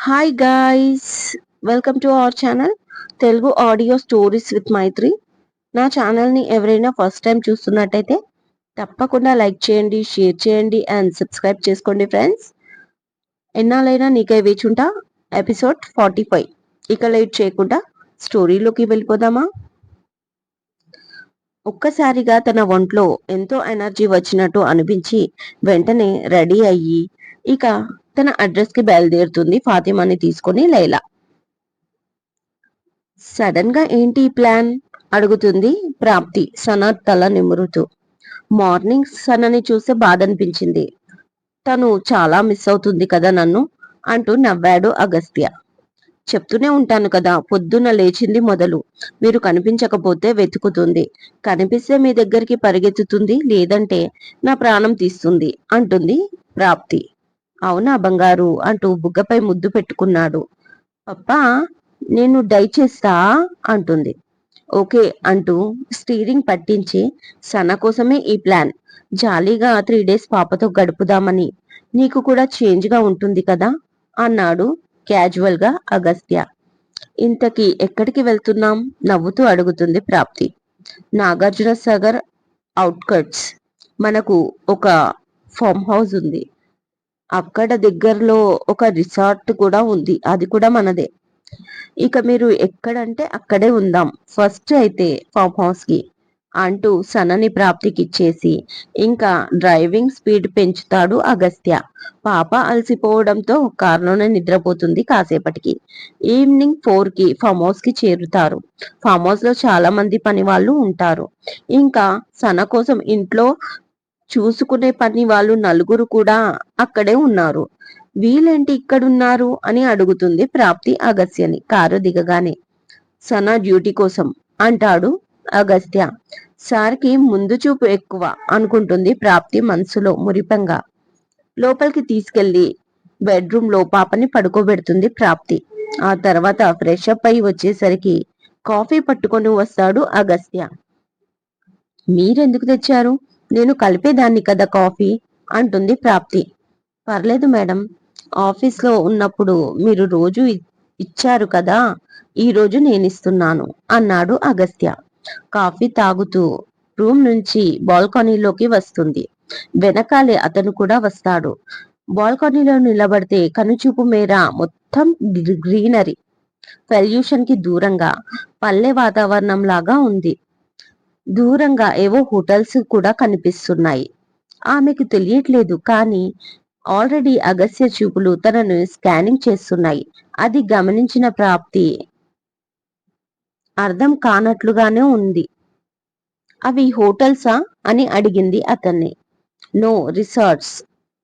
Hi guys welcome to our channel Telugu audio stories with Maithri నా ఛానల్ని ఎవరైనా first time చూస్తున్నట్టయితే తప్పకుండా లైక్ చేయండి షేర్ చేయండి అండ్ సబ్స్క్రైబ్ చేసుకోండి ఫ్రెండ్స్ ఎన్నాళ్ళైనా నీకే వేచుంటా ఎపిసోడ్ ఫార్టీ ఫైవ్ ఇక లేట్ చేయకుండా స్టోరీలోకి వెళ్ళిపోదామా? ఒక్కసారిగా తన ఒంట్లో ఎంతో ఎనర్జీ వచ్చినట్టు అనిపించి వెంటనే రెడీ అయ్యి ఇక తన అడ్రస్కి బయలుదేరుతుంది ఫాతిమాని తీసుకొని లైలా. సడన్గా ఏంటి ప్లాన్ అడుగుతుంది ప్రాప్తి సనా తల నిమురుతూ. మార్నింగ్ సనని చూస్తే బాధ అనిపించింది. తను చాలా మిస్ అవుతుంది కదా నన్ను అంటూ నవ్వాడు అగస్త్య. చెప్తూనే ఉంటాను కదా పొద్దున్న లేచింది మొదలు. మీరు కనిపించకపోతే వెతుకుతుంది. కనిపిస్తే మీ దగ్గరికి పరిగెత్తుతుంది లేదంటే నా ప్రాణం తీస్తుంది అంటుంది ప్రాప్తి. అవునా బంగారు అంటూ బుగ్గపై ముద్దు పెట్టుకున్నాడు. పప్పా నేను డై చేస్తా అంటుంది. ఓకే అంటూ స్టీరింగ్ పట్టించి సన కోసమే ఈ ప్లాన్. జాలీగా త్రీ డేస్ పాపతో గడుపుదామని. నీకు కూడా చేంజ్గా ఉంటుంది కదా? అన్నాడు క్యాజువల్గా అగస్త్య. ఇంతకీ ఎక్కడికి వెళ్తున్నాం? నవ్వుతూ అడుగుతుంది ప్రాప్తి. నాగార్జున సాగర్ అవుట్కట్స్ మనకు ఒక ఫామ్ హౌస్ ఉంది. అక్కడ దగ్గరలో ఒక రిసార్ట్ కూడా ఉంది. అది కూడా మనదే. ఇక మీరు ఎక్కడంటే అక్కడే ఉందాం. ఫస్ట్ అయితే ఫామ్ హౌస్కి అంటూ సనని ప్రాప్తికిచ్చేసి ఇంకా డ్రైవింగ్ స్పీడ్ పెంచుతాడు అగస్త్య. పాప అలసిపోవడంతో కారులోనే నిద్రపోతుంది కాసేపటికి. ఈవినింగ్ ఫోర్కి ఫామ్ హౌస్కి చేరుతారు. ఫామ్ హౌస్లో చాలా మంది పని వాళ్ళు ఉంటారు. ఇంకా సన కోసం ఇంట్లో చూసుకునే పని వాళ్ళు నలుగురు కూడా అక్కడే ఉన్నారు. వీళ్ళేంటి ఇక్కడున్నారు అని అడుగుతుంది ప్రాప్తి అగస్త్యని. కారు దిగగానే. సన డ్యూటీ కోసం అంటాడు అగస్త్య. సార్కి ముందు చూపు ఎక్కువ అనుకుంటుంది ప్రాప్తి మనసులో మురిపంగా. లోపలికి తీసుకెళ్ళి బెడ్రూమ్లో పాపని పడుకోబెడుతుంది ప్రాప్తి. ఆ తర్వాత ఫ్రెష్ అప్ అయి వచ్చేసరికి కాఫీ పట్టుకొని వస్తాడు అగస్త్య. మీరెందుకు తెచ్చారు? నేను కలిపేదాన్ని కదా కాఫీ? అంటుంది ప్రాప్తి. పర్లేదు మేడం. ఆఫీస్లో ఉన్నప్పుడు మీరు రోజు ఇచ్చారు కదా? ఈరోజు నేనిస్తున్నాను నేను ఇస్తున్నాను అన్నాడు అగస్త్య. కాఫీ తాగుతూ రూమ్ నుంచి బాల్కనీలోకి వస్తుంది. వెనకాలే అతను కూడా వస్తాడు. బాల్కనీలో నిలబడితే కనుచూపు మేర మొత్తం గ్రీనరీ. పొల్యూషన్కి దూరంగా పల్లె వాతావరణం లాగా ఉంది. దూరంగా ఏవో హోటల్స్ కూడా కనిపిస్తున్నాయి. ఆమెకు తెలియట్లేదు కానీ ఆల్రెడీ అగస్య చూపులు తనను స్కానింగ్ చేస్తున్నాయి. అది గమనించిన ప్రాప్తి అర్థం కానట్లుగానే ఉంది. అవి హోటల్సా అని అడిగింది అతన్ని. No resorts.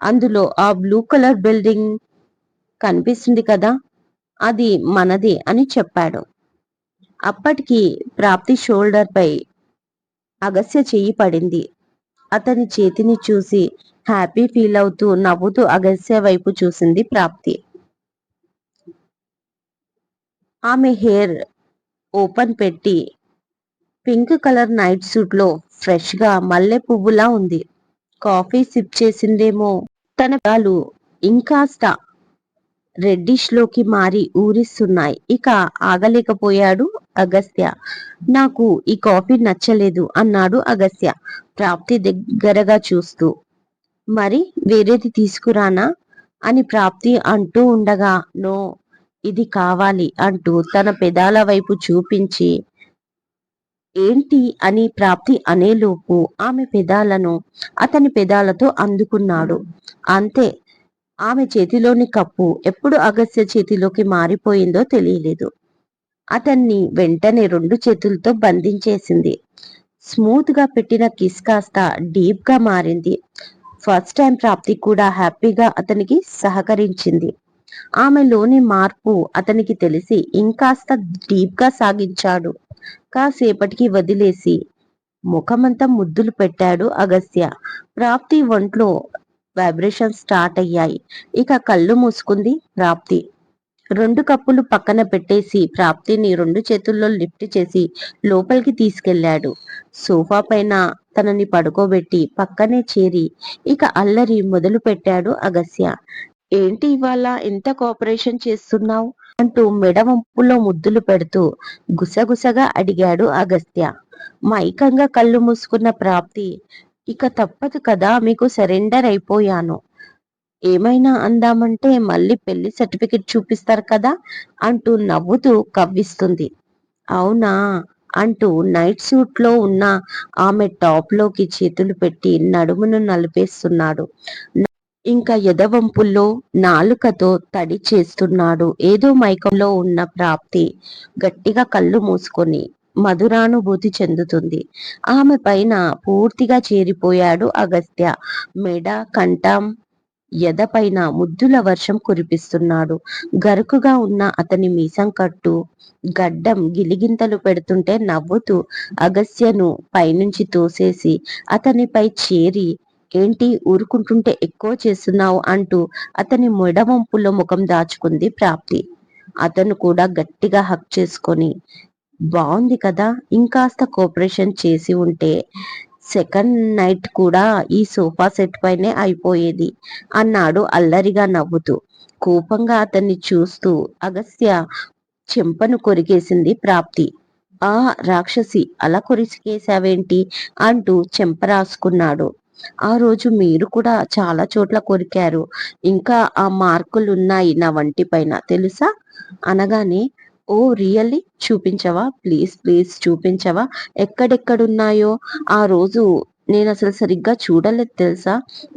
అందులో ఆ బ్లూ కలర్ బిల్డింగ్ కనిపిస్తుంది కదా అది మనదే అని చెప్పాడు. అప్పటికి ప్రాప్తి షోల్డర్ పై అగస్య చెయ్యి పడింది. అతని చేతిని చూసి హ్యాపీ ఫీల్ అవుతూ నవ్వుతూ అగస్య వైపు చూసింది ప్రాప్తి. ఆమె హెయిర్ ఓపెన్ పెట్టి పింక్ కలర్ నైట్ సూట్లో ఫ్రెష్గా మల్లె పువ్వులా ఉంది. కాఫీ సిప్ చేసిందేమో తన పాలు ఇంకాస్త రెడ్డిష్లోకి మారి ఊరిస్తున్నాయి. ఇక ఆగలేకపోయాడు అగస్త్య. నాకు ఈ కాఫీ నచ్చలేదు అన్నాడు అగస్త్య ప్రాప్తి దగ్గరగా చూస్తూ. మరి వేరేది తీసుకురానా? అని ప్రాప్తి అంటూ ఉండగా నో ఇది కావాలి అంటూ తన పెదాల వైపు చూపించి ఏంటి అని ప్రాప్తి అనేలోపు ఆమె పెదాలను అతని పెదాలతో అందుకున్నాడు. అంతే ఆమె చేతిలోని కప్పు ఎప్పుడు అగస్త్య చేతిలోకి మారిపోయిందో తెలియలేదు. అతన్ని వెంటనే రెండు చేతులతో బంధించేసింది. స్మూత్గా పెట్టిన కిస్ కాస్త డీప్గా మారింది. ఫస్ట్ టైం ప్రాప్తి కూడా హ్యాపీగా అతనికి సహకరించింది. ఆమెలోని మార్పు అతనికి తెలిసి ఇంకాస్త డీప్గా సాగించాడు. కాసేపటికి వదిలేసి ముఖమంతా ముద్దులు పెట్టాడు అగస్త్య. ప్రాప్తి ఒంట్లో వైబ్రేషన్ స్టార్ట్ అయ్యాయి. ఇక కళ్ళు మూసుకుంది ప్రాప్తి. రెండు కప్పులు పక్కన పెట్టేసి ప్రాప్తిని రెండు చేతుల్లో లిఫ్ట్ చేసి లోపలికి తీసుకెళ్ళాడు సోఫా పైన తనని పడుకోబెట్టి పక్కనే చేరి ఇక అల్లరి మొదలు పెట్టాడు అగస్య. ఏంటి ఇవాళ ఎంత కోఆపరేషన్ చేస్తున్నావు? అంటూ మెడవంపులో ముద్దులు పెడుతూ గుసగుసగా అడిగాడు అగస్త్య. మైకంగా కళ్ళు మూసుకున్న ప్రాప్తి ఇక తప్పదు కదా మీకు సరెండర్ అయిపోయాను. ఏమైనా అందామంటే మళ్ళీ పెళ్ళి సర్టిఫికెట్ చూపిస్తారు కదా అంటూ నవ్వుతూ కవ్విస్తుంది. అవునా? అంటూ నైట్ సూట్లో ఉన్న ఆమె టాప్లోకి చేతులు పెట్టి నడుమును నలిపేస్తున్నాడు. ఇంకా ఎదవంపుల్లో నాలుకతో తడి చేస్తున్నాడు. ఏదో మైకంలో ఉన్న ప్రాప్తి గట్టిగా కళ్ళు మూసుకొని మధురానుభూతి చెందుతుంది. ఆమె పైన పూర్తిగా చేరిపోయాడు అగస్త్య. మెడ కంఠం ఎద పైన ముద్దుల వర్షం కురిపిస్తున్నాడు. గరుకుగా ఉన్న అతని మీసం కట్టు గడ్డం గిలిగింతలు పెడుతుంటే నవ్వుతూ అగస్త్యను పైనుంచి తోసేసి అతనిపై చేరి ఏంటి ఊరుకుంటుంటే ఎక్కువ చేస్తున్నావు? అంటూ అతని మొడవంపులో ముఖం దాచుకుంది ప్రాప్తి. అతను కూడా గట్టిగా హక్ చేసుకొని బాగుంది కదా ఇంకాస్త కోఆపరేషన్ చేసి ఉంటే సెకండ్ నైట్ కూడా ఈ సోఫా సెట్ పైనే అయిపోయేది. అన్నాడు అల్లరిగా నవ్వుతూ. కోపంగా అతన్ని చూస్తూ అగస్త్య చెంపను కొరికేసింది ప్రాప్తి. ఆ రాక్షసి అలా కొరికేసావేంటి అంటూ చెంప రాసుకున్నాడు. ఆ రోజు మీరు కూడా చాలా చోట్ల కొరికారు. ఇంకా ఆ మార్కులు ఉన్నాయి నా వంటి పైన తెలుసా? అనగానే ఓ రియల్లీ? చూపించవా? ప్లీజ్ ప్లీజ్ చూపించవా? ఎక్కడెక్కడున్నాయో? ఆ రోజు నేను అసలు సరిగ్గా చూడలేదు తెలుసా?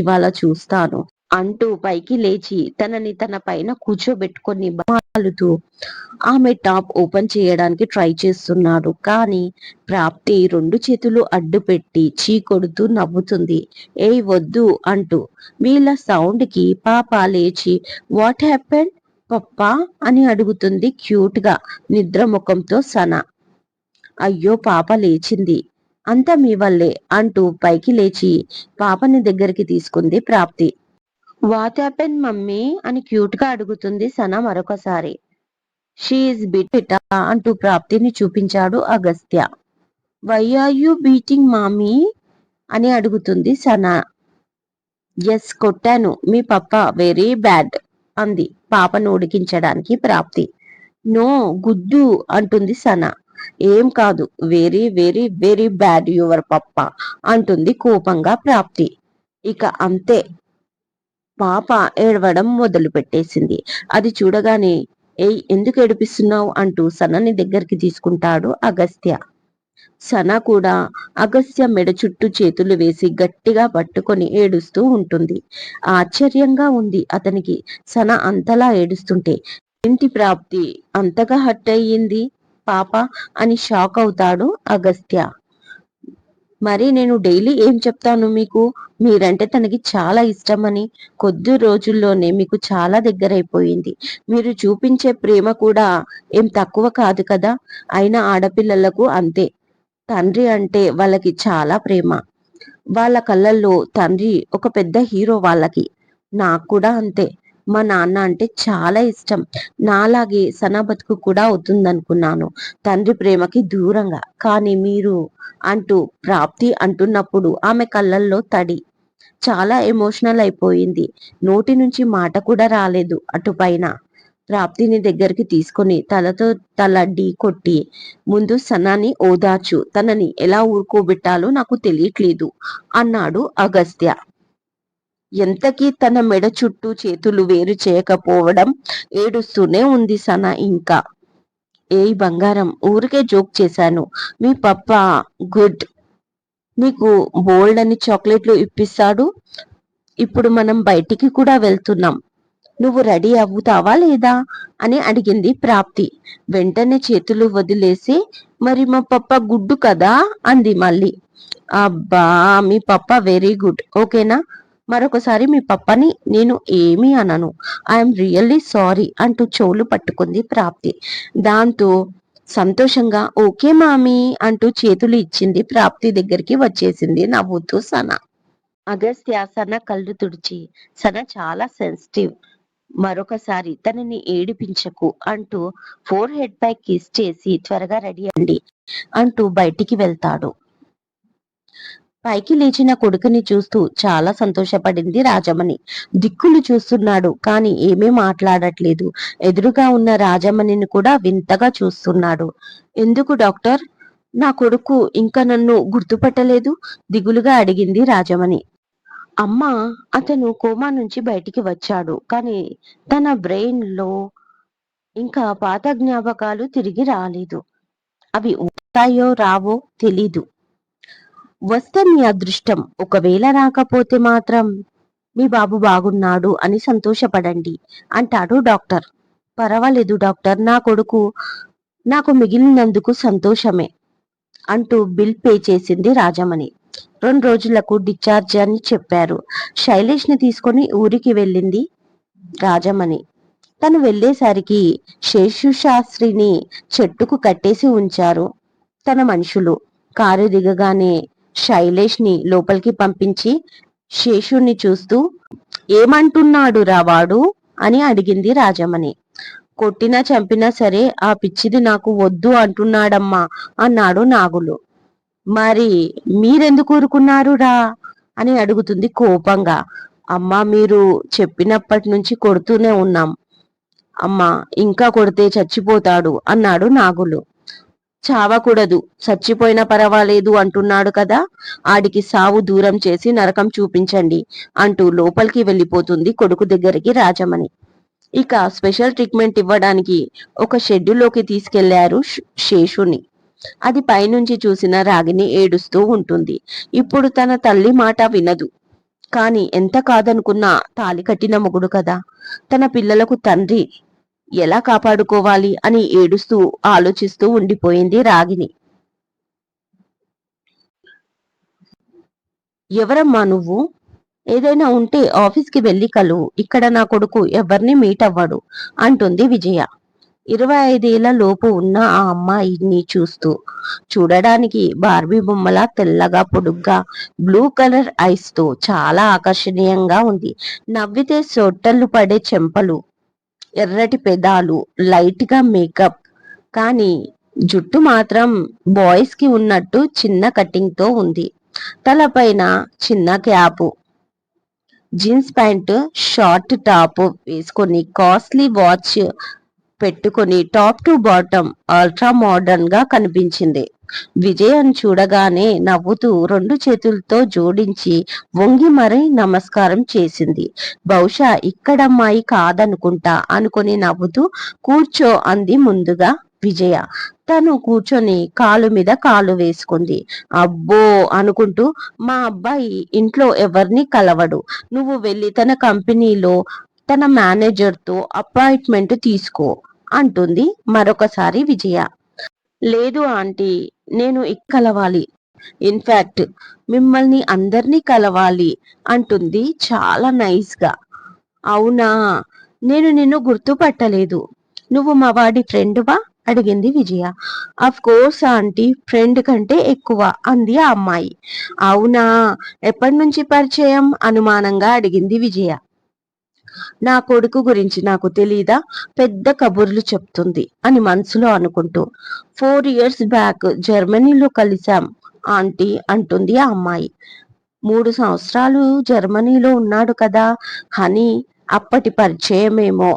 ఇవాళ చూస్తాను. అంటూ పైకి లేచి తనని తన పైన కూర్చోబెట్టుకొని బాలుతూ ఆమె టాప్ ఓపెన్ చేయడానికి ట్రై చేస్తున్నాడు. కానీ ప్రాప్తి రెండు చేతులు అడ్డు పెట్టి చీ కొడుతూ నవ్వుతుంది. ఏ వద్దు అంటూ వీళ్ళ సౌండ్కి పాప లేచి వాట్ హ్యాపెన్ పప్పా అని అడుగుతుంది క్యూట్గా నిద్ర ముఖంతో సన. అయ్యో పాప లేచింది. అంతా మీ వల్లే అంటూ పైకి లేచి పాపని దగ్గరికి తీసుకుంది ప్రాప్తి. వాట్ హ్యాపెన్ మమ్మీ అని క్యూట్గా అడుగుతుంది సన మరొకసారి. షీఈస్ బిట్ అంటూ ప్రాప్తిని చూపించాడు Agastya. Why are you beating mummy అని అడుగుతుంది సన. ఎస్ కొట్టాను. మీ పప్ప వెరీ బ్యాడ్ అంది. పాపను ఉడికించడానికి ప్రాప్తి. నో గుద్దు అంటుంది సన. ఏం కాదు. Very very very bad your papa అంటుంది కోపంగా ప్రాప్తి. ఇక అంతే. పాప ఏడవడం మొదలు పెట్టేసింది. అది చూడగానే ఏయ్ ఎందుకు ఏడిపిస్తున్నావు అంటూ సనని దగ్గరికి తీసుకుంటాడు అగస్త్య. సన కూడా అగస్త్య మెడ చుట్టూ చేతులు వేసి గట్టిగా పట్టుకొని ఏడుస్తూ ఉంటుంది. ఆశ్చర్యంగా ఉంది అతనికి. సన అంతలా ఏడుస్తుంటే ఇంటి ప్రాప్తి? అంతగా హట్ అయ్యింది? పాప? అని షాక్ అవుతాడు అగస్త్య. మరి నేను డైలీ ఏం చెప్తాను మీకు? మీరంటే తనకి చాలా ఇష్టమని. కొద్ది రోజుల్లోనే మీకు చాలా దగ్గరైపోయింది. మీరు చూపించే ప్రేమ కూడా ఏం తక్కువ కాదు కదా? అయినా ఆడపిల్లలకు అంతే. తండ్రి అంటే వాళ్ళకి చాలా ప్రేమ. వాళ్ళ కళ్ళల్లో తండ్రి ఒక పెద్ద హీరో వాళ్ళకి. నాకు కూడా అంతే. మా నాన్న అంటే చాలా ఇష్టం. నాలాగే సనా బతుకు కూడా అవుతుందనుకున్నాను. తండ్రి ప్రేమకి దూరంగా. కానీ మీరు అంటూ ప్రాప్తి అంటున్నప్పుడు ఆమె కళ్ళల్లో తడి. చాలా ఎమోషనల్ అయిపోయింది. నోటి నుంచి మాట కూడా రాలేదు అటుపైన. ప్రాప్తిని దగ్గరికి తీసుకొని తలతో తల ఢీ కొట్టి ముందు సనాని ఓదార్చు. తనని ఎలా ఊరుకోబెట్టాలో నాకు తెలియట్లేదు అన్నాడు అగస్త్య. ఎంతకీ తన మెడ చుట్టూ చేతులు వేరు చేయకపోవడం ఏడుస్తూనే ఉంది సనా ఇంకా. ఏయ్ బంగారం ఊరికే జోక్ చేశాను. మీ పప్ప గుడ్. నీకు బోల్డ్ అని చాక్లెట్లు ఇప్పిస్తాడు. ఇప్పుడు మనం బయటికి కూడా వెళ్తున్నాం. నువ్వు రెడీ అవుతావా లేదా అని అడిగింది ప్రాప్తి. వెంటనే చేతులు వదిలేసి మరి మా పప్ప గుడ్డు కదా? అంది మళ్ళీ. అబ్బా మీ పప్ప వెరీ గుడ్ ఓకేనా? మరొకసారి మీ పప్పని నేను ఏమీ అనను. ఐఎమ్ రియల్లీ సారీ అంటూ చెవులు పట్టుకుంది ప్రాప్తి. దాంతో సంతోషంగా ఓకే మామీ అంటూ చేతులు ఇచ్చింది ప్రాప్తి దగ్గరికి వచ్చేసింది నవ్వుతూ సన. అగస్త్య సన కళ్ళు తుడిచి సన చాలా సెన్సిటివ్ మరొకసారి తనని ఏడిపించకు అంటూ ఫోర్ హెడ్ పై కిస్ చేసి త్వరగా రెడీ అండి అంటూ బయటికి వెళ్తాడు. పైకి లేచిన కొడుకుని చూస్తూ చాలా సంతోషపడింది రాజమణి. దిక్కులు చూస్తున్నాడు కాని ఏమీ మాట్లాడట్లేదు. ఎదురుగా ఉన్న రాజమణిని కూడా వింతగా చూస్తున్నాడు. ఎందుకు డాక్టర్? నా కొడుకు ఇంకా నన్ను గుర్తుపట్టలేదు? దిగులుగా అడిగింది రాజమణి. అమ్మ అతను కోమా నుంచి బయటికి వచ్చాడు. కానీ తన బ్రెయిన్లో ఇంకా పాత జ్ఞాపకాలు తిరిగి రాలేదు. అవి ఉంటాయో రావో తెలీదు. వస్తే మీ అదృష్టం. ఒకవేళ రాకపోతే మాత్రం మీ బాబు బాగున్నాడు అని సంతోషపడండి అంటాడు డాక్టర్. పర్వాలేదు డాక్టర్ నా కొడుకు నాకు మిగిలినందుకు సంతోషమే అంటూ బిల్ పే చేసింది రాజమణి. రెండు రోజులకు డిశ్చార్జ్ అని చెప్పారు. శైలేష్ని తీసుకొని ఊరికి వెళ్ళింది రాజమణి. తను వెళ్ళేసరికి శేషు శాస్త్రిని చెట్టుకు కట్టేసి ఉంచారు తన మనుషులు. కారు దిగగానే శైలేష్ని లోపలికి పంపించి శేషుణ్ణి చూస్తూ ఏమంటున్నాడు రావాడు అని అడిగింది రాజమణి. కొట్టినా చంపినా సరే ఆ పిచ్చిది నాకు వద్దు అంటున్నాడమ్మా అన్నాడు నాగులు. మరి మీరెందుకు ఊరుకున్నారురా అని అడుగుతుంది కోపంగా. అమ్మ మీరు చెప్పినప్పటి నుంచి కొడుతూనే ఉన్నాం. అమ్మ ఇంకా కొడితే చచ్చిపోతాడు అన్నాడు నాగులు. చావకూడదు చచ్చిపోయినా పర్వాలేదు అంటున్నాడు కదా. ఆడికి సావు దూరం చేసి నరకం చూపించండి అంటూ లోపలికి వెళ్ళిపోతుంది కొడుకు దగ్గరికి రాజమణి. ఇక స్పెషల్ ట్రీట్మెంట్ ఇవ్వడానికి ఒక షెడ్యూల్లోకి తీసుకెళ్ళారు శేషుని. అది పైనుంచి చూసిన రాగిని ఏడుస్తూ ఉంటుంది. ఇప్పుడు తన తల్లి మాట వినదు. కాని ఎంత కాదనుకున్నా తాలి కట్టిన మొగుడు కదా. తన పిల్లలకు తండ్రి ఎలా కాపాడుకోవాలి అని ఏడుస్తూ ఆలోచిస్తూ ఉండిపోయింది రాగిని. ఎవరమ్మా నువ్వు? ఏదైనా ఉంటే ఆఫీస్కి వెళ్ళి కలువు ఇక్కడ నా కొడుకు ఎవరిని మీట్ అవ్వడు అంటుంది విజయ. ఇరవై ఐదేళ్ళ లోపు ఉన్న ఆ అమ్మాయిని చూస్తూ చూడడానికి బార్బీ బొమ్మల తెల్లగా పొడుగ్గా బ్లూ కలర్ ఐస్తో చాలా ఆకర్షణీయంగా ఉంది. నవ్వితే సొట్టలు పడే చెంపలు ఎర్రటి పెదాలు లైట్గా మేకప్ కానీ జుట్టు మాత్రం బాయ్స్కి ఉన్నట్టు చిన్న కటింగ్తో ఉంది. తలపైన చిన్న cap jeans pant short top వేసుకొని కాస్ట్లీ వాచ్ పెట్టుకొని టాప్ టు బాటమ్ అల్ట్రా మోడర్న్గా కనిపించింది. విజయన్ చూడగానే నవ్వుతూ రెండు చేతులతో జోడించి వంగి మరీ నమస్కారం చేసింది. బహుశా ఇక్కడమ్మాయి కాదనుకుంటా అనుకుని నవ్వుతూ కూర్చో అంది ముందుగా విజయ. తను కూర్చొని కాలు మీద కాలు వేసుకుంది. అబ్బో అనుకుంటూ మా అబ్బాయి ఇంట్లో ఎవరిని కలవడు. నువ్వు వెళ్ళి తన కంపెనీలో తన మేనేజర్తో అపాయింట్మెంట్ తీసుకో అంటుంది మరొకసారి విజయ. లేదు ఆంటీ నేను కలవాలి. ఇన్ఫ్యాక్ట్ మిమ్మల్ని అందరినీ కలవాలి అంటుంది చాలా నైస్గా. అవునా? నేను నిన్ను గుర్తుపట్టలేదు. నువ్వు మా వాడి ఫ్రెండ్వా? అడిగింది Vijaya. Of course aunty friend కంటే ఎక్కువ అంది ఆ అమ్మాయి. అవునా? ఎప్పటి నుంచి పరిచయం? అనుమానంగా అడిగింది విజయ. నా కొడుకు గురించి నాకు తెలీదా? పెద్ద కబుర్లు చెప్తుంది అని మనసులో అనుకుంటూ. ఫోర్ ఇయర్స్ బ్యాక్ జర్మనీలో కలిశాం ఆంటీ అంటుంది ఆ అమ్మాయి. మూడు సంవత్సరాలు జర్మనీలో ఉన్నాడు కదా హనీ అప్పటి పరిచయమేమో.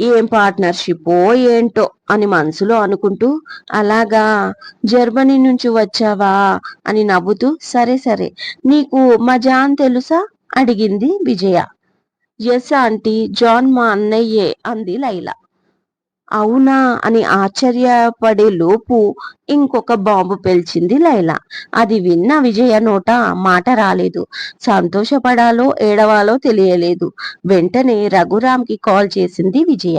ఏం పార్ట్నర్షిపో ఏంటో అని మనసులో అనుకుంటూ అలాగా జర్మనీ నుంచి వచ్చావా? అని నవ్వుతూ సరే సరే నీకు మా జాన్ తెలుసా? అడిగింది విజయ. ఎస్ ఆంటీ జాన్ మా అన్నయ్యే అంది లైలా. అవునా అని ఆశ్చర్యపడే లోపు ఇంకొక బాంబు పేల్చింది లైలా. అది విన్న విజయ నోట మాట రాలేదు. సంతోషపడాలో ఏడవాలో తెలియలేదు. వెంటనే రఘురామ్కి కాల్ చేసింది విజయ.